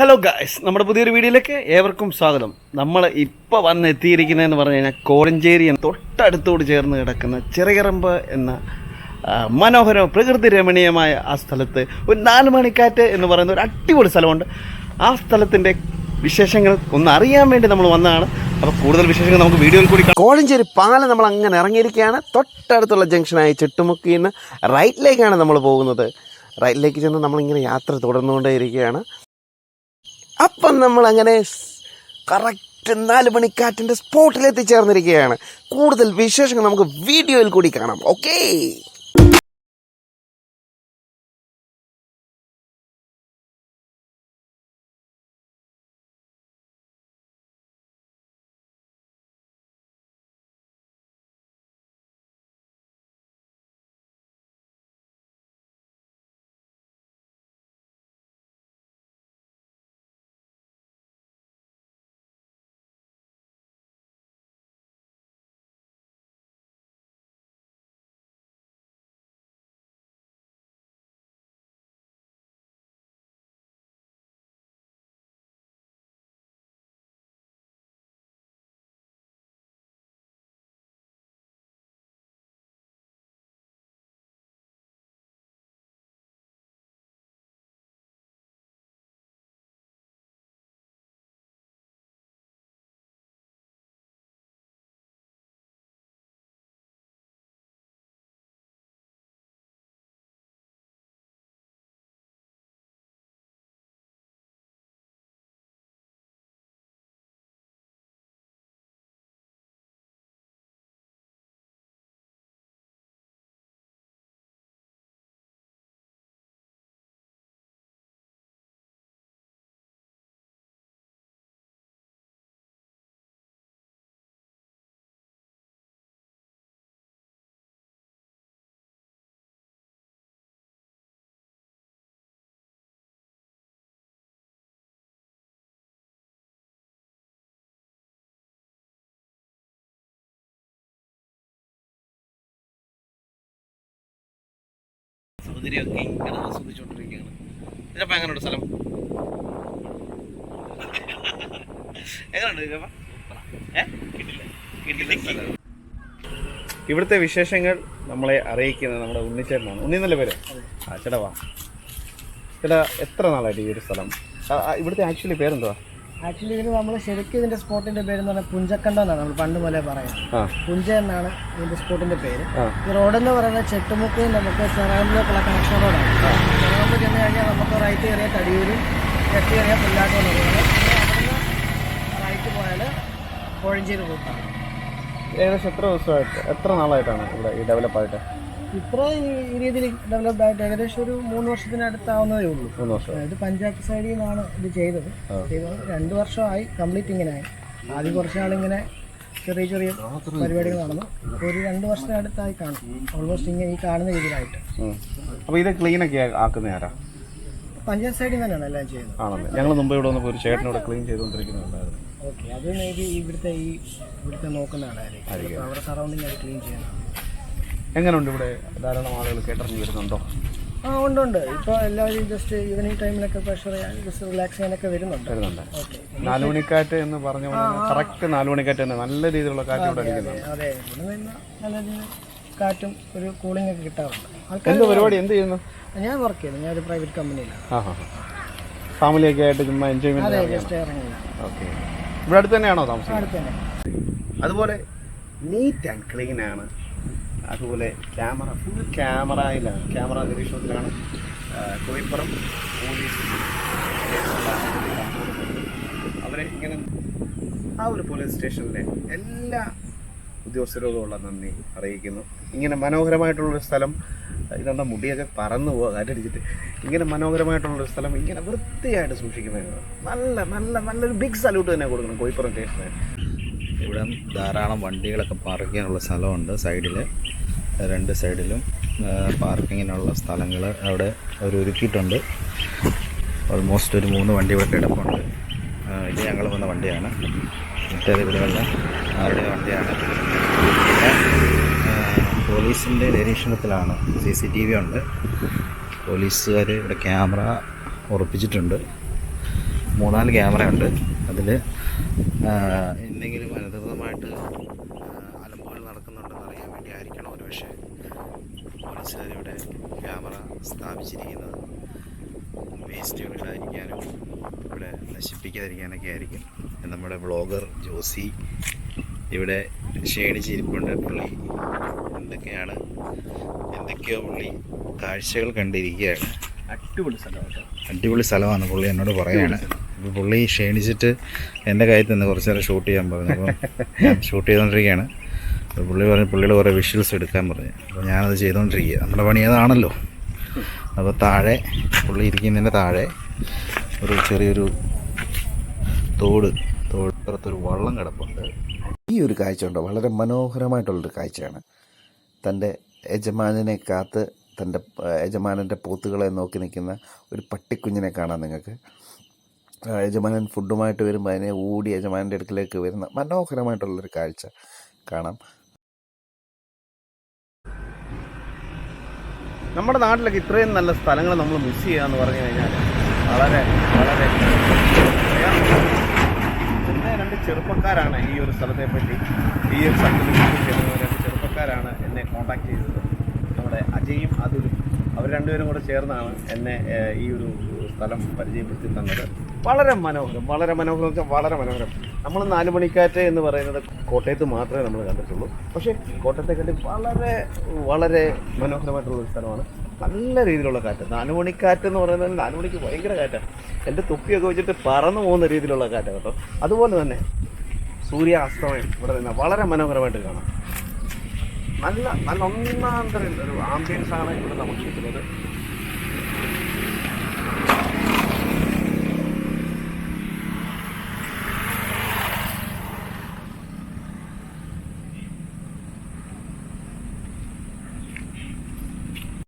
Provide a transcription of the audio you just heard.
Hello guys നമ്മുടെ പുതിയൊരു വീഡിയോയിലേക്ക് ഏവർക്കും സ്വാഗതം. നമ്മൾ ഇപ്പോൾ വന്ന് എത്തിയിരിക്കുന്നതെന്ന് പറഞ്ഞു കഴിഞ്ഞാൽ കോഴഞ്ചേരി എന്ന തൊട്ടടുത്തോട് ചേർന്ന് കിടക്കുന്ന ചെറിയറമ്പ് എന്ന മനോഹര പ്രകൃതി രമണീയമായ ആ സ്ഥലത്ത് ഒരു നാല് മണിക്കാറ്റ് എന്ന് പറയുന്ന ഒരു അടിപൊളി സ്ഥലമുണ്ട്. ആ സ്ഥലത്തിന്റെ വിശേഷങ്ങൾ ഒന്ന് അറിയാൻ വേണ്ടി നമ്മൾ വന്നതാണ്. അപ്പോൾ കൂടുതൽ വിശേഷങ്ങൾ നമുക്ക് വീഡിയോയിൽ കൂടി. കോഴഞ്ചേരി പാലം നമ്മൾ അങ്ങനെ ഇറങ്ങിയിരിക്കുകയാണ്. തൊട്ടടുത്തുള്ള ജംഗ്ഷനായ ചെട്ടുമുക്കിൽ നിന്ന് റൈറ്റിലേക്കാണ് നമ്മൾ പോകുന്നത്. റൈറ്റിലേക്ക് ചെന്ന് നമ്മളിങ്ങനെ യാത്ര തുടർന്നുകൊണ്ടേയിരിക്കുകയാണ്. അപ്പം നമ്മൾ അങ്ങനെ കറക്റ്റ് നാല് മണിക്കാറ്റിന്റെ സ്പോട്ടിൽ എത്തിച്ചേർന്നിരിക്കുകയാണ് കൂടുതൽ വിശേഷങ്ങൾ നമുക്ക് വീഡിയോയിൽ കൂടി കാണാം. ഓക്കേ സൗന്ദര്യമൊക്കെ ഇങ്ങനെ ആസ്വദിച്ചുകൊണ്ടിരിക്കുകയാണ്. ഇതിനപ്പം എങ്ങനെയുണ്ട് സ്ഥലം? എങ്ങനെയുണ്ട് ഇതിനപ്പ? ഇവിടുത്തെ വിശേഷങ്ങൾ നമ്മളെ അറിയിക്കുന്നത് നമ്മുടെ ഉണ്ണിച്ചേട്ടനാണ്. ഉണ്ണി എന്നല്ലേ പേര്? ആ ചേട്ടാ വാ. ചേട്ടാ എത്ര നാളായിട്ട് ഈ ഒരു സ്ഥലം? ഇവിടുത്തെ ആക്ച്വലി പേരെന്തുവാ? ആക്ച്വലി ഇതിന് നമ്മൾ ശരിക്കും ഇതിന്റെ സ്പോട്ടിന്റെ പേര് എന്ന് പറഞ്ഞാൽ പുഞ്ചക്കണ്ട എന്നാണ് നമ്മൾ പണ്ട് മുതലേ പറയുന്നത്. പുഞ്ച എന്നാണ് ഇതിന്റെ സ്പോട്ടിന്റെ പേര്. ഈ റോഡ് എന്ന് പറയുന്നത് ചെട്ടുമുക്കിൽ നമുക്ക് ചെറാമ്പിലേക്കുള്ള കണക്ഷൻ റോഡാണ് ചെറാമ്പ് ചെന്ന് കഴിഞ്ഞാൽ നമുക്ക് റൈറ്റ് കയറിയ തടിയൂരും ലെഫ്റ്റ് കയറിയ പുല്ലാട്ടം റോഡാണ് റൈറ്റ് പോയാൽ കോഴഞ്ചേരി റൂട്ടാണ് ഏകദേശം എത്ര ദിവസമായിട്ട് എത്ര നാളായിട്ടാണ് ഇവിടെ ഈ ഡെവലപ്പ് ആയിട്ട്? ഇത്ര ഈ- രീതിയിൽ ഡെവലപ്ഡ് ആയിട്ട് ഏകദേശം ഒരു മൂന്ന് വർഷത്തിനടുത്താവുന്നതേ ഉള്ളൂ. മൂന്ന് വർഷം. അതായത് പഞ്ചായത്ത് സൈഡിൽ നിന്നാണ് ഇത് ചെയ്തത്. ചെയ്തത് രണ്ട് വർഷമായി കംപ്ലീറ്റ് ഇങ്ങനെയായി. ആദ്യം കുറച്ച് നാളിങ്ങനെ ചെറിയ ചെറിയ പരിപാടികൾ നടന്നു. ഒരു രണ്ട് വർഷത്തിനടുത്തായി കാണും. ഓൾമോസ്റ്റ് ഇങ്ങനെ ഈ കാണുന്ന രീതിയിലായിട്ട്. അപ്പോൾ ഇത് ക്ലീൻ ഒക്കെ ആക്കുന്ന ആരാ? പഞ്ചായത്ത് സൈഡിൽ തന്നെയാണ് എല്ലാം ചെയ്യുന്നത്. ആണല്ലേ. ഞങ്ങൾ മുമ്പ് ഇവിടെ വന്നപ്പോൾ ഒരു ചേട്ടനോട് ക്ലീൻ ചെയ്തുകൊണ്ടിരിക്കുന്നുണ്ടായിരുന്നു ഓക്കെ അത് മേ ബി ഇവിടുത്തെ ഈ ഇവിടുത്തെ നോക്കുന്നതാണ് അവരുടെ സറൗണ്ടിങ് ആയിട്ട് ക്ലീൻ ചെയ്യണം. എങ്ങനെയുണ്ട് ഇവിടെ ധാരാളം ആളുകൾ കേട്ടറിഞ്ഞ് വരുന്നുണ്ടോ? ആ ഉണ്ട് ഉണ്ട്. ഇപ്പോൾ എല്ലാവരും ജസ്റ്റ് ഈവനിങ് ടൈമിലൊക്കെ പ്രഷർ ചെയ്യാൻ ജസ്റ്റ് റിലാക്സ് ചെയ്യാനൊക്കെ വരുന്നുണ്ട്. വരുന്നുണ്ട്. നാല് നാലുമണിക്കാറ്റ് എന്ന് പറഞ്ഞ കറക്റ്റ് നാലുമണിക്കാറ്റ് തന്നെ. നല്ല രീതിയിലുള്ള കാറ്റ് ഇവിടെ അടിക്കുന്നുണ്ട് അതെ. ഇവിടെ നിന്ന് നല്ല രീതിയിൽ കാറ്റും ഒരു കൂളിംഗ് ഒക്കെ കിട്ടാറുണ്ട്. ആൾക്കാർ എന്ത് പരിപാടി? എന്ത് ചെയ്യുന്നു? ഞാൻ വർക്ക് ചെയ്യുന്നു. ഞാൻ ഒരു പ്രൈവറ്റ് കമ്പനിയിലാണ് ആ ഹാ ഫാമിലിയൊക്കെ ആയിട്ട് ചുമ്മാ എൻജോയ്മെന്റ് അതെ ജസ്റ്റ് ഇറങ്ങി ഓക്കെ ഇവിടെ അടുത്ത് തന്നെയാണോ താമസം അടുത്ത് തന്നെ. അതുപോലെ നീറ്റ് ആൻഡ് ക്ലീൻ ആണ്. അതുപോലെ ക്യാമറ ഫുൾ ക്യാമറയിലാണ് ക്യാമറ നിരീക്ഷണത്തിലാണ് കോയിപ്പുറം പോലീസ് അവരെ ഇങ്ങനെ ആ ഒരു പോലീസ് സ്റ്റേഷനിലെ എല്ലാ ഉദ്യോഗസ്ഥരോടുമുള്ള നന്ദി അറിയിക്കുന്നു. ഇങ്ങനെ മനോഹരമായിട്ടുള്ളൊരു സ്ഥലം ഇതെന്താ മുടിയൊക്കെ പറന്നു പോവുക കാറ്റടിച്ചിട്ട് ഇങ്ങനെ മനോഹരമായിട്ടുള്ളൊരു സ്ഥലം ഇങ്ങനെ വൃത്തിയായിട്ട് സൂക്ഷിക്കുന്നതാണ് നല്ല നല്ല നല്ലൊരു ബിഗ് സല്യൂട്ട് തന്നെ കൊടുക്കണം കോഴിപ്പുറം സ്റ്റേഷന് ഇവിടെ ധാരാളം വണ്ടികളൊക്കെ പാർക്ക് ചെയ്യാനുള്ള സ്ഥലമുണ്ട് സൈഡിൽ രണ്ട് സൈഡിലും പാർക്കിങ്ങിനുള്ള സ്ഥലങ്ങൾ അവിടെ അവർ ഒരുക്കിയിട്ടുണ്ട്. ഓൾമോസ്റ്റ് ഒരു മൂന്ന് വണ്ടി ഇവിടെ കിടപ്പുണ്ട്. ഇത് ഞങ്ങൾ വന്ന വണ്ടിയാണ്. മറ്റേത് ഇവിടെയുള്ള ആരുടെ വണ്ടിയാണ്. പോലീസിന്റെ നിരീക്ഷണത്തിലാണ് സി സി ടി വി ഉണ്ട്. പോലീസുകാർ ഇവിടെ ക്യാമറ ഉറപ്പിച്ചിട്ടുണ്ട്. മൂന്നാൽ ക്യാമറ ഉണ്ട്. അതിൽ എന്തെങ്കിലും അനധികൃതമായിട്ട് അലമ്പുകൾ നടക്കുന്നുണ്ടെന്ന് അറിയാൻ വേണ്ടി ആയിരിക്കണം ഒരു പക്ഷേ പോലീസുകാർ ഇവിടെ ക്യാമറ സ്ഥാപിച്ചിരിക്കുന്നത് വേസ്റ്റ് ഇടാതിരിക്കാനും ഇവിടെ നശിപ്പിക്കാതിരിക്കാനൊക്കെ ആയിരിക്കും നമ്മുടെ വ്ളോഗർ ജോസി ഇവിടെ ക്ഷീണിച്ചിരിപ്പുണ്ട് പുള്ളി. എന്തൊക്കെയാണ്? എന്തൊക്കെയോ പുള്ളി കാഴ്ചകൾ കണ്ടിരിക്കുകയാണ്. അടിപൊളി സ്ഥലമാണ് അടിപൊളി സ്ഥലമാണ് പുള്ളി എന്നോട് പറയാണ്. അപ്പോൾ പുള്ളി ക്ഷീണിച്ചിട്ട് എന്റെ കാര്യത്തിൽ നിന്ന് കുറച്ച് നേരം ഷൂട്ട് ചെയ്യാൻ പറഞ്ഞു. അപ്പം ഷൂട്ട് ചെയ്തുകൊണ്ടിരിക്കുകയാണ് പുള്ളി പറഞ്ഞു പുള്ളിയുടെ കുറേ വിഷ്വൽസ് എടുക്കാൻ പറഞ്ഞു. അപ്പോൾ ഞാനത് ചെയ്തുകൊണ്ടിരിക്കുക നമ്മുടെ പണി അതാണല്ലോ. അപ്പോൾ താഴെ പുള്ളി ഇരിക്കുന്നതിന്റെ താഴെ ഒരു ചെറിയൊരു തോട് തോടത്തൊരു വള്ളം കിടപ്പുണ്ട്. ഈ ഒരു കാഴ്ച ഉണ്ടോ വളരെ മനോഹരമായിട്ടുള്ളൊരു കാഴ്ചയാണ്. തന്റെ യജമാനനെ കാത്ത് തന്റെ യജമാനന്റെ പോത്തുകളെ നോക്കി നിൽക്കുന്ന ഒരു പട്ടിക്കുഞ്ഞിനെ കാണാം നിങ്ങൾക്ക്. യജമാനൻ ഫുഡുമായിട്ട് വരുമ്പോൾ അതിനെ ഓടി യജമാനന്റെ അടുക്കിലേക്ക് വരുന്ന മനോഹരമായിട്ടുള്ളൊരു കാഴ്ച കാണാം. നമ്മുടെ നാട്ടിലൊക്കെ ഇത്രയും നല്ല സ്ഥലങ്ങൾ നമ്മൾ മിസ് ചെയ്യുക എന്ന് പറഞ്ഞു കഴിഞ്ഞാൽ വളരെ വളരെ പിന്നെ രണ്ട് ചെറുപ്പക്കാരാണ് ഈ ഒരു സ്ഥലത്തെ പറ്റി. ഈ ഒരു സ്ഥലത്തെ രണ്ട് ചെറുപ്പക്കാരാണ് എന്നെ കോൺടാക്ട് ചെയ്തത്. നമ്മുടെ അജയും അതുലും അവർ രണ്ടുപേരും കൂടെ ചേർന്നാണ് എന്നെ ഈ ഒരു സ്ഥലം പരിചയപ്പെടുത്തി തന്നത്. വളരെ മനോഹരം വളരെ മനോഹരം വളരെ മനോഹരം. നമ്മൾ നാല് മണിക്കാറ്റ് എന്ന് പറയുന്നത് കോട്ടയത്ത് മാത്രമേ നമ്മൾ കണ്ടിട്ടുള്ളൂ. പക്ഷേ കോട്ടയത്തെ കണ്ടി വളരെ വളരെ മനോഹരമായിട്ടുള്ള ഒരു സ്ഥലമാണ്. നല്ല രീതിയിലുള്ള കാറ്റ്. നാല് മണിക്കാറ്റ് എന്ന് പറയുന്നത് നാല് മണിക്ക് ഭയങ്കര കാറ്റാണ് എന്റെ തൊപ്പിയൊക്കെ വെച്ചിട്ട് പറന്നു പോകുന്ന രീതിയിലുള്ള കാറ്റാണ് കേട്ടോ. അതുപോലെ തന്നെ സൂര്യാസ്തമയം ഇവിടെ നിന്ന് വളരെ മനോഹരമായിട്ട് കാണാം. നല്ല നല്ല ഒന്നാന്തരം തരം ഒരു ആംബിയൻസ് ആണ് ഇവിടെ നമുക്ക് കിട്ടുന്നത്.